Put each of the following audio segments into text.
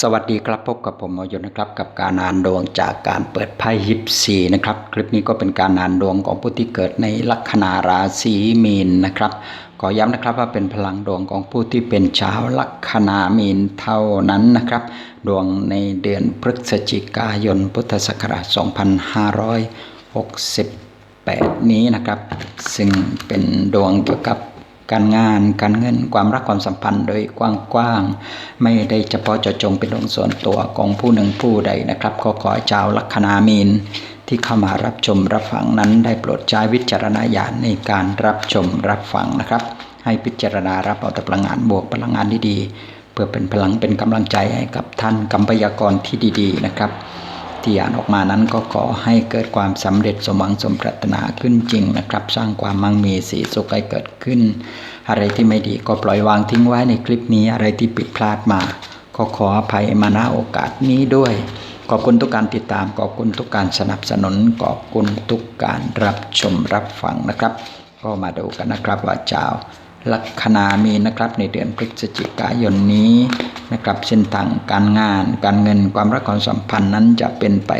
สวัสดีครับพบกับผมมอยนนะครับ กับการอ่านดวงจากการเปิดไพ่ยิปซีนะครับ คลิปนี้ก็เป็นการอ่านดวงของผู้ที่เกิดในลัคนาราศีมีนนะครับขอย้ำนะครับว่าเป็นพลังดวงของผู้ที่เป็นชาวลัคนามีนเท่านั้นนะครับ ดวงในเดือนพฤศจิกายนพุทธศักราช 2568 นี้นะครับ ซึ่งเป็นดวงเกี่ยวกับ การงาน การเงิน ความรักความสัมพันธ์โดยกว้างๆ ไม่ได้เฉพาะเจาะจงเป็นดวงส่วนตัวของผู้หนึ่งผู้ใดนะครับ ก็ขอให้ชาวลัคนามีนที่เข้ามารับชมรับฟังนั้นได้โปรดใช้วิจารณญาณในการรับชมรับฟังนะครับ ให้พิจารณารับเอาแต่พลังงานบวกพลังงานดีๆเพื่อเป็นพลังเป็นกำลังใจให้กับท่านกัมพยากรที่ดี ๆ นะครับ ที่อ่านออกมานั้นก็ขอให้เกิดความสำเร็จสมหวังสมปรารถนาขึ้นจริงนะครับ สร้างความมั่งมีสีสุขให้เกิดขึ้น อะไรที่ไม่ดีก็ปล่อยวางทิ้งไว้ในคลิปนี้อะไรที่ผิดพลาดมาก็ขออภัยมาณโอกาสนี้ด้วย ขอบคุณทุกการติดตาม ขอบคุณทุกการสนับสนุน ขอบคุณทุกการรับชมรับฟังนะครับ ก็มาดูกันนะครับว่าเจ้า ลัคนามีนะครับในเดือนพฤศจิกายนนี้นะครับเส้นทางการงาน การเงินความรักความสัมพันธ์นั้นจะเป็นไป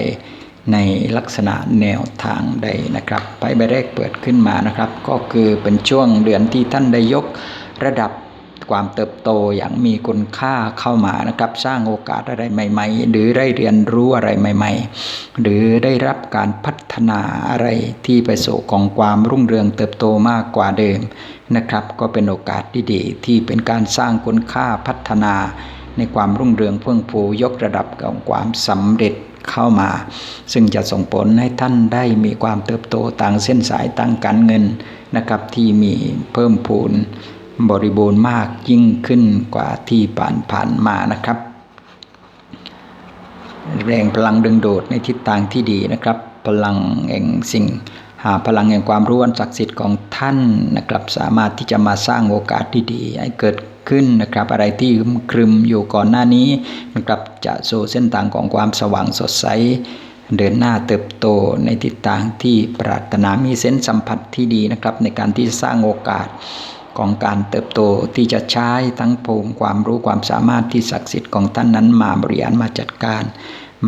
ในลักษณะแนวทางใดนะครับไพ่ใบแรกเปิดขึ้นมานะครับ ก็คือเป็นช่วงเดือนที่ท่านได้ยกระดับ ความเติบโตอย่างมีคุณค่าเข้ามานะครับ สร้างโอกาสอะไรใหม่ ๆ หรือได้เรียนรู้อะไรใหม่ ๆ หรือได้รับการพัฒนาอะไรที่ไปสู่ของความรุ่งเรืองเติบโตมากกว่าเดิมนะครับ ก็เป็นโอกาสที่ดีที่เป็นการสร้างคุณค่าพัฒนา ในความรุ่งเรืองเพื่องฟูยกระดับของความสำเร็จเข้ามา ซึ่งจะส่งผลให้ท่านได้มีความเติบโตต่างเส้นสายต่างการเงินนะครับที่มีเพิ่มพูน บริบูรณ์มากยิ่งขึ้นกว่าที่ผ่านผ่านมานะครับ แรงพลังดึงดูดในทิศทางที่ดีนะครับ พลังแห่งสิ่ง หาพลังแห่งความรู้อันศักดิ์สิทธิ์ของท่านนะครับ สามารถที่จะมาสร้างโอกาสที่ดีให้เกิดขึ้นนะครับ อะไรที่ึมครึมอยู่ก่อนหน้านี้นะครับจะสู่เส้นทางของความสว่างสดใสเดินหน้าเติบโตในทิศทางที่ปรารถนามีเส้นสัมผัสที่ดีนะครับ ในการที่สร้างโอกาส ของการเติบโตที่จะใช้ทั้งภูมิความรู้ความสามารถที่ศักดิ์สิทธิ์ของท่านนั้นมาบริหารมาจัดการ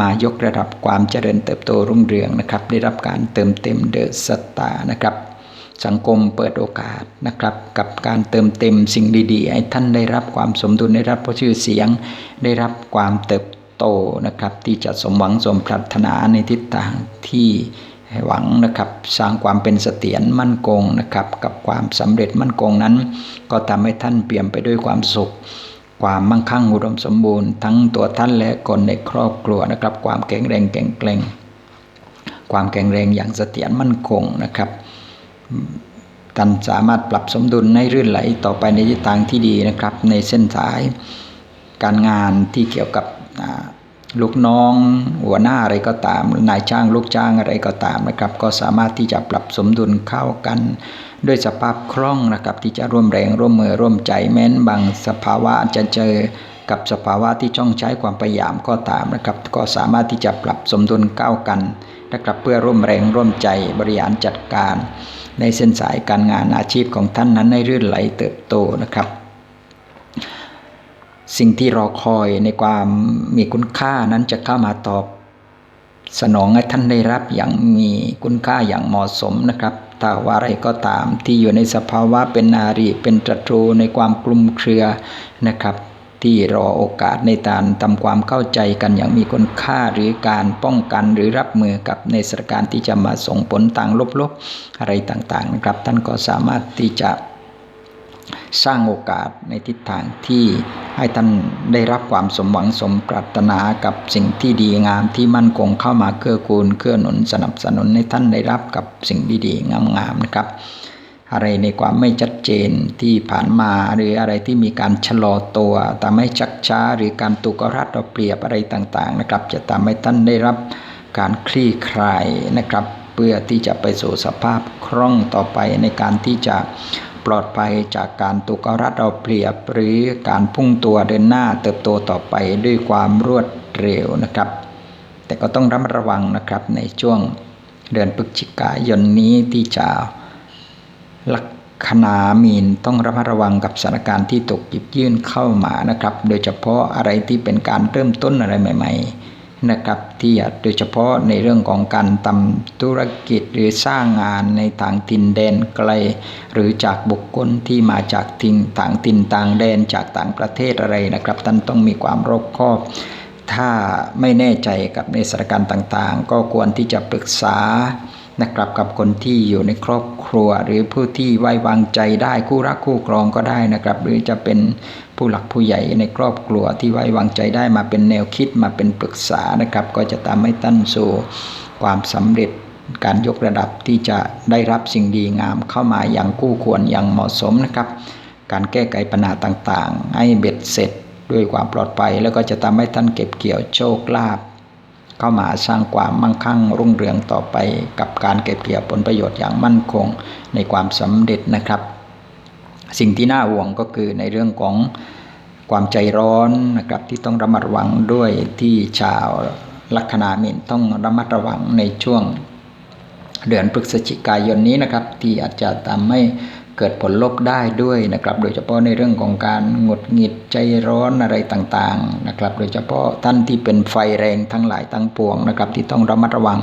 มายกระดับความเจริญเติบโตรุ่งเรืองนะครับ ได้รับการเติมเต็มเดอะสตาร์นะครับ สังคมเปิดโอกาสนะครับ กับการเติมเต็มสิ่งดีๆให้ท่านได้รับความสมดุลได้รับชื่อเสียง ได้รับความเติบโตนะครับ ที่จะสมหวังสมปรารถนาในทิศทางที่ หวังนะครับสร้างความเป็นเสถียรมั่นคงนะครับ กับความสำเร็จมั่นคงนั้น ก็ทำให้ท่านเปี่ยมไปด้วยความสุข ความมั่งคั่งอุดมสมบูรณ์ ทั้งตัวท่านและคนในครอบครัวนะครับ ความแข็งแรงแข็งแกร่งความแข็งแรงอย่างเสถียรมั่นคงนะครับท่านสามารถปรับสมดุลให้รื่นไหลต่อไปในทิศทางที่ดีนะครับ ในเส้นสายการงานที่เกี่ยวกับ ลูกน้องหัวหน้าอะไรก็ตามหรือนายจ้างลูกจ้างอะไรก็ตามนะครับ ก็สามารถที่จะปรับสมดุลเข้ากัน ด้วยสภาพคล่องนะครับ ที่จะร่วมแรงร่วมมือร่วมใจแม้นบางสภาวะจะเจอกับสภาวะที่จ้องใช้ความพยายามก็ตามนะครับ ก็สามารถที่จะปรับสมดุลเข้ากันนะครับเพื่อร่วมแรงร่วมใจบริหารจัดการ ในเส้นสายการงานอาชีพของท่านนั้นให้รื่นไหลเติบโตนะครับ สิ่งที่รอคอยในความมีคุณค่านั้นจะเข้ามาตอบ สนองให้ท่านได้รับอย่างมีคุณค่าอย่างเหมาะสมนะครับถ้าว่าอะไรก็ตามที่อยู่ในสภาวะเป็นอารีเป็นตรตรูในความกลุ่มเครือนะครับ ที่รอโอกาสในการทำความเข้าใจกันอย่างมีคุณค่าหรือการป้องกันหรือรับมือกับในสถานการณ์ที่จะมาส่งผลต่างลบๆอะไรต่างๆนะครับ ท่านก็สามารถที่จะ สร้างโอกาสในทิศทางที่ให้ท่านได้รับความสมหวังสมปรารถนากับสิ่งที่ดีงามที่มั่นคงเข้ามาเกื้อกูลเกื้อหนุนสนับสนุนให้ท่านได้รับกับสิ่งดีๆงามๆนะครับ อะไรในความไม่ชัดเจนที่ผ่านมาหรืออะไรที่มีการชะลอตัวทำให้ชักช้า หรือการตุกรัดเอาเปรียบอะไรต่างๆนะครับ จะทำให้ท่านได้รับการคลี่คลายนะครับ เพื่อที่จะไปสู่สภาพคล่องต่อไปในการที่จะ ปลอดภัยจากการตุกรัดเอาเปรียบหรือการพุ่งตัวเดินหน้าเติบโตต่อไปด้วยความรวดเร็วนะครับ แต่ก็ต้องระมัดระวังนะครับในช่วงเดือนพฤศจิกายนนี้ที่จะลัคคณามีนต้องระมัดระวังกับสถานการณ์ที่ตกหยิบยื่นเข้ามานะครับ โดยเฉพาะอะไรที่เป็นการเริ่มต้นอะไรใหม่ ๆ นะครับที่โดยเฉพาะในเรื่องของการทำธุรกิจหรือสร้างงานในต่างถิ่นแดนไกล หรือจากบุคคลที่มาจากทิ่งต่างถิ่นต่างแดนจากต่างประเทศอะไรนะครับ ท่านต้องมีความรอบคอบ ถ้าไม่แน่ใจกับในสถานการณ์ต่างๆ ก็ควรที่จะปรึกษา นะครับกับคนที่อยู่ในครอบครัว หรือผู้ที่ไว้วางใจได้คู่รักคู่ครองก็ได้นะครับ หรือจะเป็นผู้หลักผู้ใหญ่ในครอบครัวที่ไว้วางใจได้มาเป็นแนวคิดมาเป็นปรึกษานะครับ ก็จะทำให้ตั้นสู่ความสำเร็จการยกระดับที่จะได้รับสิ่งดีงามเข้ามาอย่างคู่ควรอย่างเหมาะสมนะครับ การแก้ไขปัญหาต่างๆ ให้เบ็ดเสร็จด้วยความปลอดภัย แล้วก็จะทำให้ท่านเก็บเกี่ยวโชคลาภ เข้ามาสร้างความมั่งคั่งรุ่งเรืองต่อไปกับการเก็บเกี่ยวผลประโยชน์อย่างมั่นคงในความสำเร็จนะครับ สิ่งที่น่าห่วงก็คือในเรื่องของความใจร้อนนะครับที่ต้องระมัดระวังด้วยที่ชาวลัคนามินต้องระมัดระวังในช่วงเดือนพฤศจิกายนนี้นะครับ ที่อาจจะทำให้ เกิดผลลบได้ด้วยนะครับ โดยเฉพาะในเรื่องของการหงุดหงิดใจร้อนอะไรต่างๆนะครับ โดยเฉพาะท่านที่เป็นไฟแรงทั้งหลายทั้งปวงนะครับ ที่ต้องระมัดระวัง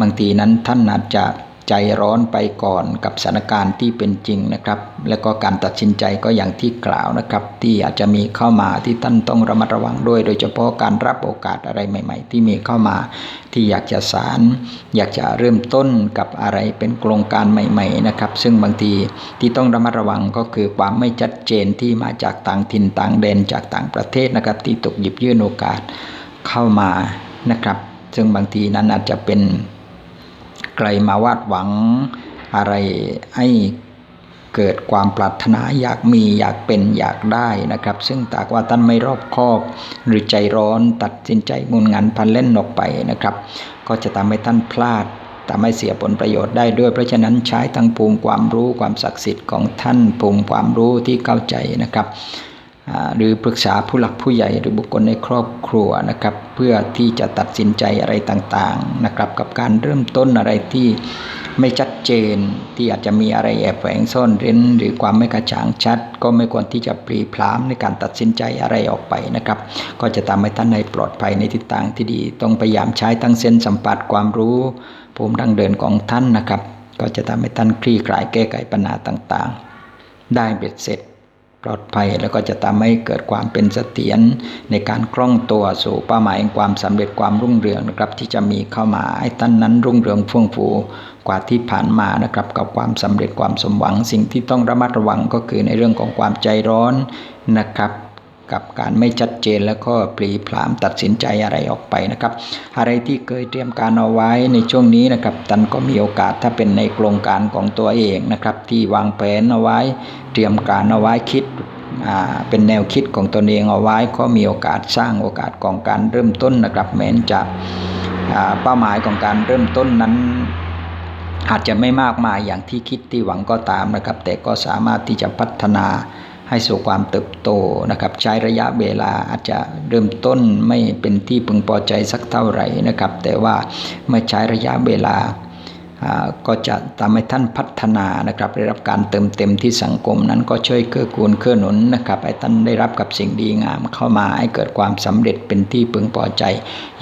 บางทีนั้นท่านอาจจะ ใจร้อนไปก่อนกับสถานการณ์ที่เป็นจริงนะครับ แล้วก็การตัดสินใจก็อย่างที่กล่าวนะครับ ที่อาจจะมีเข้ามาที่ท่านต้องระมัดระวังด้วย โดยเฉพาะการรับโอกาสอะไรใหม่ ๆ ที่มีเข้ามา ที่อยากจะสาร อยากจะเริ่มต้นกับอะไรเป็นโครงการใหม่ ๆ นะครับ ซึ่งบางทีที่ต้องระมัดระวังก็คือความไม่ชัดเจนที่มาจากต่างถิ่นต่างแดนจากต่างประเทศนะครับ ที่ตกหยิบยื่นโอกาสเข้ามานะครับ ซึ่งบางทีนั้นอาจจะเป็น ใครมาวาดหวังอะไรให้เกิดความปรารถนาอยากมีอยากเป็นอยากได้นะครับ ซึ่งตากว่าท่านไม่รอบคอบ หรือใจร้อนตัดสินใจมุนงานพันเล่นออกไปนะครับ ก็จะทำให้ท่านพลาดทำให้เสียผลประโยชน์ได้ด้วย เพราะฉะนั้นใช้ทั้งภูมิความรู้ความศักดิ์สิทธิ์ของท่านภูมิความรู้ที่เข้าใจนะครับ หรือปรึกษาผู้หลักผู้ใหญ่หรือบุคคลในครอบครัวนะครับเพื่อที่จะตัดสินใจอะไรต่างๆนะครับกับการเริ่มต้นอะไรที่ไม่ชัดเจนที่อาจจะมีอะไรแอบแฝงซ่อนเร้น หรือความไม่กระจ่างชัด ก็ไม่ควรที่จะปรีพรามในการตัดสินใจอะไรออกไปนะครับ ก็จะทำให้ท่านในปลอดภัยในทิศทางที่ดี ต้องพยายามใช้ทั้งเส้นสัมผัสความรู้ภูมิดังเดินของท่านนะครับ ก็จะทำให้ท่านคลี่คลายแก้ไขปัญหาต่างๆ ได้เบ็ดเสร็จ ปลอดภัยแล้วก็จะทำให้เกิดความเป็นเสถียรในการคล่องตัวสู่เป้าหมายความสำเร็จความรุ่งเรืองนะครับ ที่จะมีเข้ามาให้ท่านนั้นรุ่งเรืองเฟื่องฟูกว่าที่ผ่านมานะครับ กับความสำเร็จความสมหวังสิ่งที่ต้องระมัดระวังก็คือในเรื่องของความใจร้อนนะครับ กับการไม่ชัดเจนแล้วก็ปลีผลามตัดสินใจอะไรออกไปนะครับ อะไรที่เคยเตรียมการเอาไว้ในช่วงนี้นะครับท่านก็มีโอกาสถ้าเป็นในโครงการของตัวเองนะครับ ที่วางแผนเอาไว้ เตรียมการเอาไว้คิดเป็นแนวคิดของตนเองเอาไว้ก็มีโอกาสสร้างโอกาสของการเริ่มต้นนะครับแม้นจะเป้าหมายของการเริ่มต้นนั้นอาจจะไม่มากมายอย่างที่คิดที่หวังก็ตามนะครับ แต่ก็สามารถที่จะพัฒนา ให้สู่ความเติบโตนะครับใช้ระยะเวลาอาจจะเริ่มต้นไม่เป็นที่พึงพอใจสักเท่าไหร่นะครับ แต่ว่าเมื่อใช้ระยะเวลา ก็จะทำให้ท่านพัฒนานะครับได้รับการเติมเต็มที่สังคมนั้นก็ช่วยเกื้อกูลเกื้อหนุนนะครับให้ท่านได้รับกับสิ่งดีงามเข้ามาให้เกิดความสำเร็จเป็นที่พึงพอใจ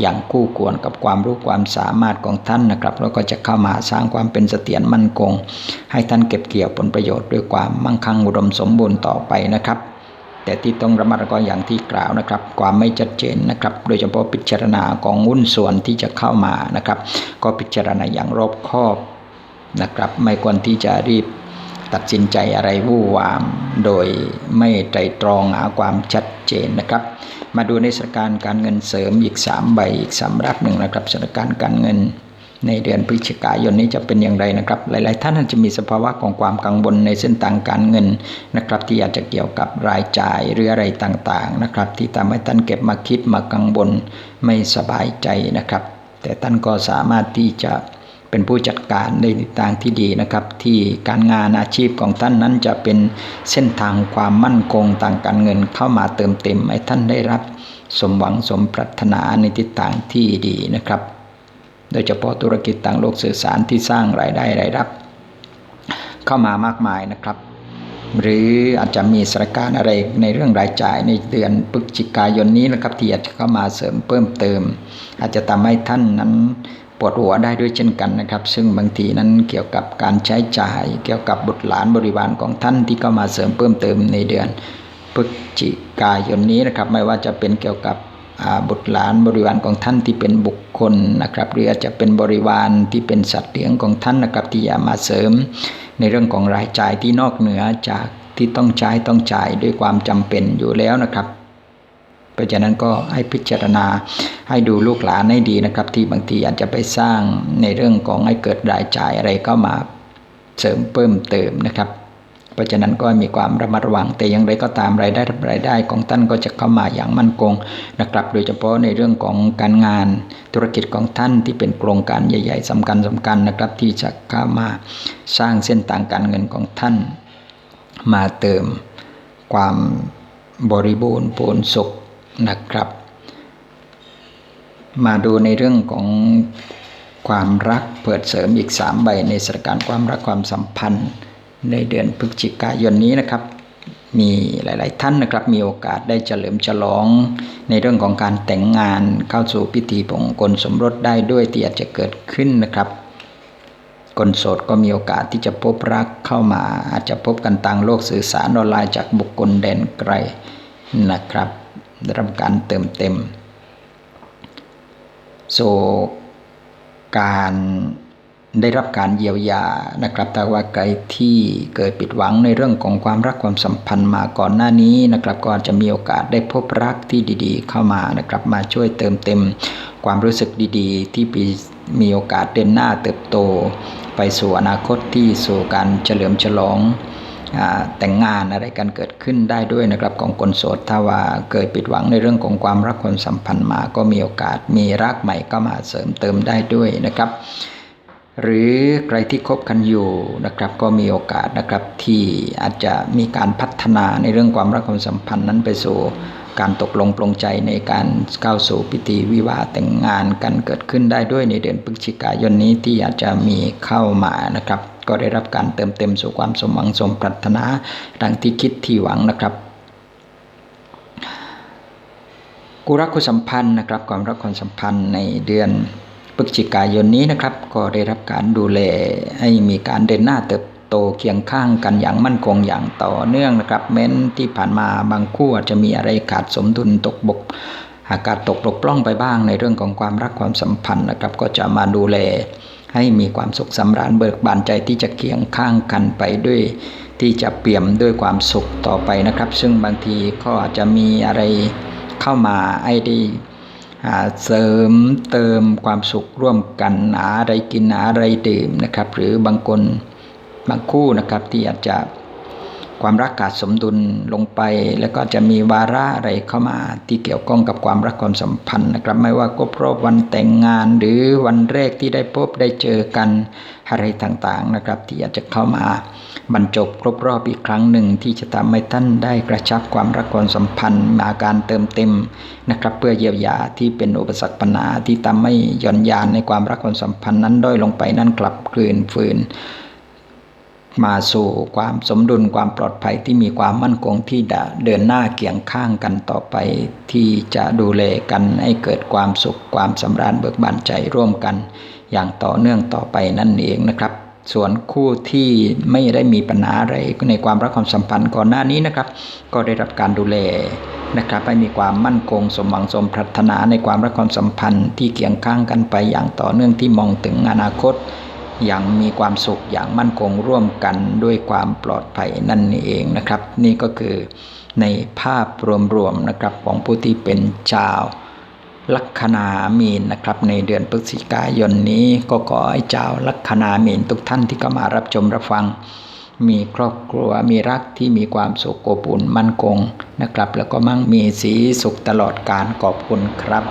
อย่างคู่ควรกับความรู้ความสามารถของท่านนะครับแล้วก็จะเข้ามาสร้างความเป็นเสถียรมั่นคง ให้ท่านเก็บเกี่ยวผลประโยชน์ด้วยความมั่งคั่งอุดมสมบูรณ์ต่อไปนะครับ แต่ที่ต้องระมัดระวังอย่างที่กล่าวนะครับ ความไม่ชัดเจนนะครับ โดยเฉพาะพิจารณาของหุ้นส่วนที่จะเข้ามานะครับ ก็พิจารณาอย่างรอบคอบนะครับ ไม่ควรที่จะรีบตัดสินใจอะไรวู่วาม โดยไม่ไตรตรองหาความชัดเจนนะครับ มาดูในสถานการณ์การเงินเสริมอีก 3 ใบอีกสำรับหนึ่งนะครับสถานการณ์การเงิน ในเดือนพฤศจิกายนนี้จะเป็นอย่างไรนะครับ หลาย ๆ ท่านอาจจะมีสภาวะของความกังวลในเส้นทางการเงินนะครับ ที่อาจจะเกี่ยวกับรายจ่ายหรืออะไรต่าง ๆ นะครับ ที่ทำให้ท่านเก็บมาคิดมากังวลไม่สบายใจนะครับ แต่ท่านก็สามารถที่จะเป็นผู้จัดการในทางที่ดีนะครับ ที่การงานอาชีพของท่านนั้นจะเป็นเส้นทางความมั่นคงทางการเงินเข้ามาเติมเต็มให้ท่านได้รับ สมหวังสมปรารถนาในทิศทางที่ดีนะครับ โดยเฉพาะธุรกิจต่างโลกสื่อสารที่สร้างรายได้รายรับ เข้ามามากมายนะครับ หรืออาจจะมีสถานการณ์อะไรในเรื่องรายจ่ายในเดือนพฤศจิกายนนี้นะครับที่อาจจะเข้ามาเสริมเพิ่มเติม อาจจะทำให้ท่านนั้นปวดหัวได้ด้วยเช่นกันนะครับ ซึ่งบางทีนั้นเกี่ยวกับการใช้จ่าย เกี่ยวกับบุตรหลานบริวารของท่านที่เข้ามาเสริมเพิ่มเติมในเดือนพฤศจิกายนนี้นะครับ ไม่ว่าจะเป็นเกี่ยวกับ บุตรหลานบริวารของท่านที่เป็นบุคคลนะครับหรืออาจจะเป็นบริวารที่เป็นสัตว์เลี้ยงของท่านนะครับที่จะมาเสริม ในเรื่องของรายจ่ายที่นอกเหนือจากที่ต้องใช้ต้องจ่ายด้วยความจำเป็นอยู่แล้วนะครับเพราะฉะนั้นก็ให้พิจารณาให้ดูลูกหลานให้ดีนะครับ ที่บางทีอาจจะไปสร้างในเรื่องของให้เกิดรายจ่ายอะไรเข้ามาเสริมเพิ่มเติมนะครับ เพราะฉะนั้นก็มีความระมัดระวัง แต่อย่างไรก็ตามรายได้รายได้ของท่านก็จะเข้ามาอย่างมั่นคงนะครับ โดยเฉพาะในเรื่องของการงานธุรกิจของท่านที่เป็นโครงการใหญ่ ๆสำคัญสำคัญนะครับ ที่จะเข้ามาสร้างเส้นทางการเงินของท่าน มาเติมความบริบูรณ์ปูนสุขนะครับ มาดูในเรื่องของความรักเปิดเสริมอีก 3 ใบในสถานการณ์ความรักความสัมพันธ์ ในเดือนพฤศจิกายนนี้นะครับมีหลาย ๆ ท่านนะครับมีโอกาสได้เฉลิมฉลอง ในเรื่องของการแต่งงานเข้าสู่พิธีมงคลสมรสได้ด้วยที่อาจจะเกิดขึ้นนะครับ คนโสดก็มีโอกาสที่จะพบรักเข้ามา อาจจะพบกันทางโลกสื่อสารออนไลน์จากบุคคลแดนไกลนะครับได้รับการเติมเต็ม โซการ ได้รับการเยียวยานะครับ แต่ว่าใครที่เกิดปิดหวังในเรื่องของความรักความสัมพันธ์มาก่อนหน้านี้นะครับ ก็จะมีโอกาสได้พบรักที่ดีๆ เข้ามานะครับ มาช่วยเติมเต็มความรู้สึกดีๆ ที่มีโอกาสเดินหน้าเติบโต ไปสู่อนาคตที่สู่การเฉลิมฉลองแต่งงานอะไรกันเกิดขึ้นได้ด้วยนะครับของคนโสดถ้าว่าเกิดปิดหวังในเรื่องของความรักความสัมพันธ์มา ก็มีโอกาสมีรักใหม่ก็มาเสริมเติมได้ด้วยนะครับ หรือใครที่คบกันอยู่นะครับก็มีโอกาสนะครับที่อาจจะมีการพัฒนาในเรื่องความรักความสัมพันธ์นั้นไปสู่การตกลงปลงใจในการก้าวสู่พิธีวิวาแต่งงานกันเกิดขึ้นได้ด้วยในเดือนพฤศจิกายนนี้ที่อาจจะมีเข้ามานะครับ ก็ได้รับการเติมเต็มสู่ความสมหวังสมปรารถนาดังที่คิดที่หวังนะครับกุรักคุสัมพันธ์นะครับความรักความสัมพันธ์ในเดือน พฤศจิกายนนี้นะครับ ก็ได้รับการดูแลให้มีการเดินหน้าเติบโตเคียงข้างกันอย่างมั่นคงอย่างต่อเนื่องนะครับแม้นที่ผ่านมาบางคู่อาจจะมีอะไรขาดสมดุลตกบกอากาศตกบกปล้องไปบ้างในเรื่องของความรักความสัมพันธ์นะครับ ก็จะมาดูแลให้มีความสุขสำราญเบิกบานใจที่จะเคียงข้างกันไปด้วย ที่จะเปี่ยมด้วยความสุขต่อไปนะครับ ซึ่งบางทีก็อาจจะมีอะไรเข้ามาไอ้ดี เสริมเติมความสุขร่วมกันหาอะไรกินหาอะไรดื่มนะครับ หรือบางคนบางคู่นะครับที่อาจจะ ความรักขาดสมดุลลงไป แล้วก็จะมีวาระอะไรเข้ามาที่เกี่ยวข้องกับความรักความสัมพันธ์นะครับ ไม่ว่าก็เพราะวันแต่งงานหรือวันแรกที่ได้พบได้เจอกันอะไรต่างๆนะครับ ที่อาจจะเข้ามาบรรจบครบรอบอีกครั้งหนึ่งที่จะทำให้ท่านได้กระชับความรักความสัมพันธ์มาการเติมเต็มนะครับ เพื่อเยียวยาที่เป็นอุปสรรคปัญหาที่ทำให้ย่อนยานในความรักความสัมพันธ์นั้นด้อยลงไปนั้นกลับคืนฟืน มาสู่ความสมดุลความปลอดภัยที่มีความมั่นคงที่จะเดินหน้าเกี่ยงข้างกันต่อไป ที่จะดูแลกันให้เกิดความสุขความสำราญเบิกบานใจร่วมกัน อย่างต่อเนื่องต่อไปนั่นเองนะครับ ส่วนคู่ที่ไม่ได้มีปัญหาอะไรในความรักความสัมพันธ์ก่อนหน้านี้นะครับ ก็ได้รับการดูแลนะครับให้มีความมั่นคงสมหวังสมปรารถนาในความรักความสัมพันธ์ที่เกี่ยงข้างกันไปอย่างต่อเนื่องที่มองถึงอนาคต อย่างมีความสุขอย่างมั่นคงร่วมกันด้วยความปลอดภัยนั่นเองนะครับ นี่ก็คือในภาพรวมๆนะครับของผู้ที่เป็นชาวลัคนามีนนะครับ ในเดือนพฤศจิกายนนี้ก็ขอให้เจ้าลัคนามีนทุกท่านที่เข้ามารับชมรับฟัง มีครอบครัวมีรักที่มีความสุขอบอุ่นมั่นคงนะครับ แล้วก็มั่งมีสีสุขตลอดการขอบคุณครับ